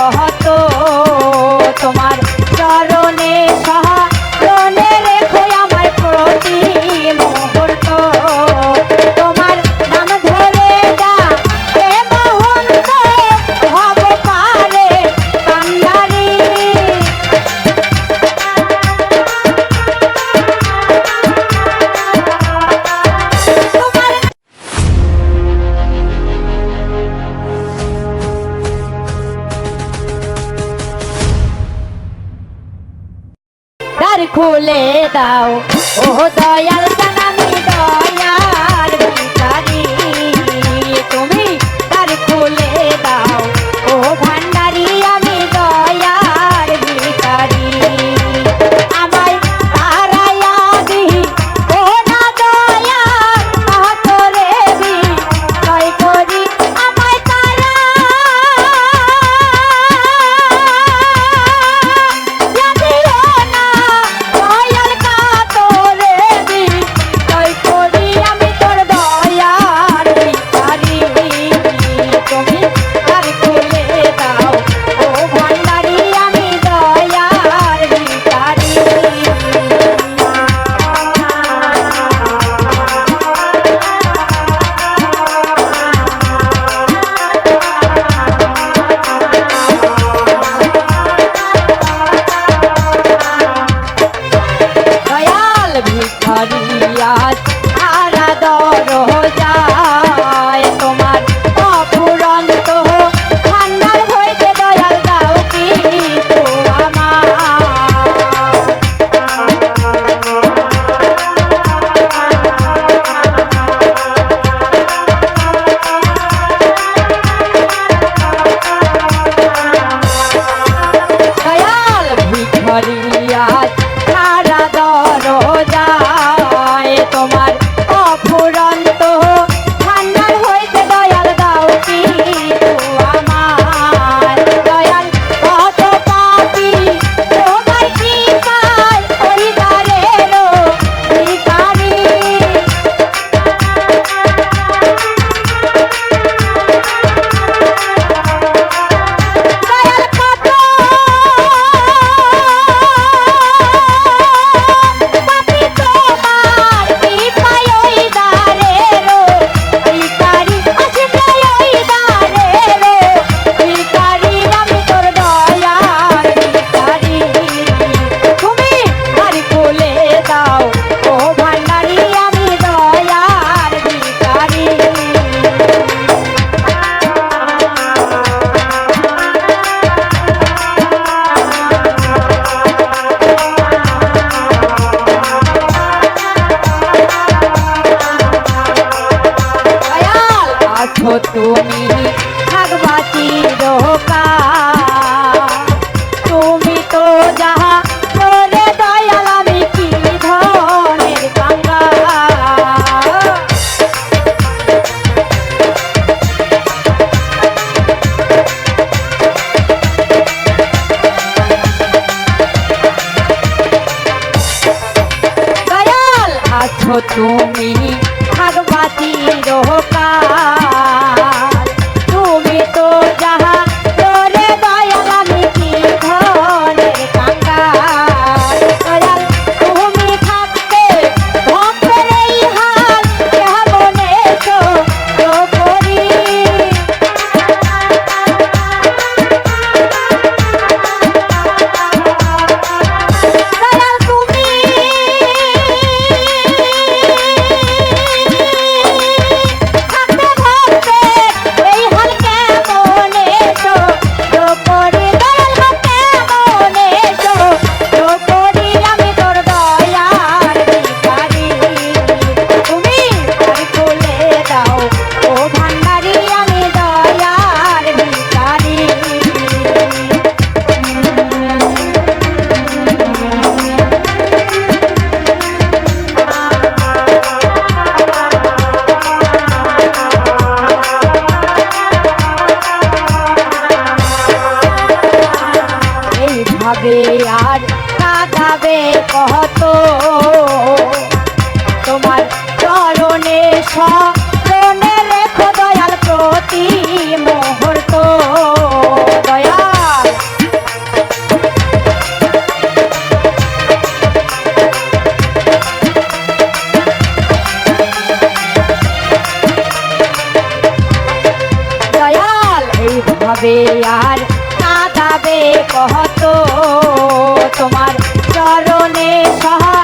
কহত খুলে দাও। ও দয়াল তুমি কাঁদাবে আর কাঁদাবে কত? তোমার চরণে সরণে রেখো দয়াল প্রতি মুহূর্ত। আর কাঁদাবে কহত তোমার চরণে সহা